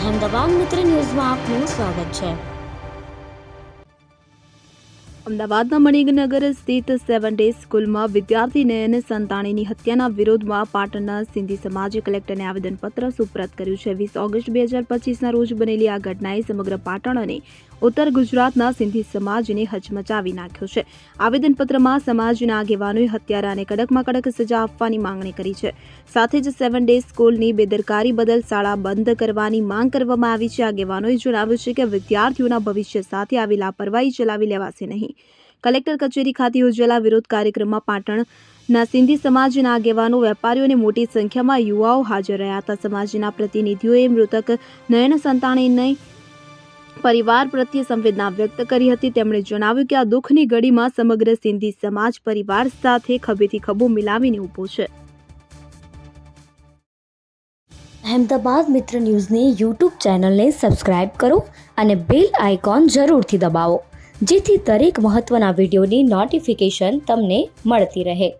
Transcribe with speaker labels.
Speaker 1: અહેમદાબાદ મિત્ર ન્યૂઝમાં આપનું સ્વાગત છે.
Speaker 2: અમદાવાદના મણિનગર સ્થિત સેવન ડે સ્કૂલમાં વિદ્યાર્થી નયન સંતાણીની હત્યાના વિરોધમાં પાટણના સિંધી સમાજે કલેક્ટરને આવેદનપત્ર સુપ્રત કર્યું છે. વીસ ઓગસ્ટ બે હજાર પચીસના રોજ બનેલી આ ઘટનાએ સમગ્ર પાટણ અને ઉત્તર ગુજરાતના સિંધી સમાજને હચમચાવી નાખ્યો છે. આવેદનપત્રમાં સમાજના આગેવાનોએ હત્યારાને કડકમાં કડક સજા આપવાની માંગણી કરી છે. સાથે જ સેવન ડે સ્કૂલની બેદરકારી બદલ શાળા બંધ કરવાની માંગ કરવામાં આવી છે. આગેવાનોએ જણાવ્યું છે કે વિદ્યાર્થીઓના ભવિષ્ય સાથે આવી લાપરવાહી ચલાવી લેવાશે નહીં. કલેક્ટર કચેરી ખાતે યોજેલા વિરોધ કાર્યક્રમમાં પાટણના સિંધી સમાજના આગેવાનો વેપારીઓ અને મોટી સંખ્યામાં યુવાઓ હાજર રહ્યા હતા. સમાજના પ્રતિનિધિઓએ મૃતક નયન સંતાણીને પરિવાર પ્રત્યે સંવેદના વ્યક્ત કરી હતી. તેમણે જણાવ્યું કે આ દુઃખની ઘડીમાં સમગ્ર સિંધી સમાજ પરિવાર સાથે ખભેથી ખભો મિલાવીને ઊભો છે.
Speaker 1: અહેમદાબાદ મિત્ર ન્યૂઝની યુટ્યુબ ચેનલને સબસ્ક્રાઇબ કરો અને બેલ આઇકોન જરૂરથી દબાવો, જેથી દરેક મહત્ત્વના વિડીયોની નોટિફિકેશન તમને મળતી રહે.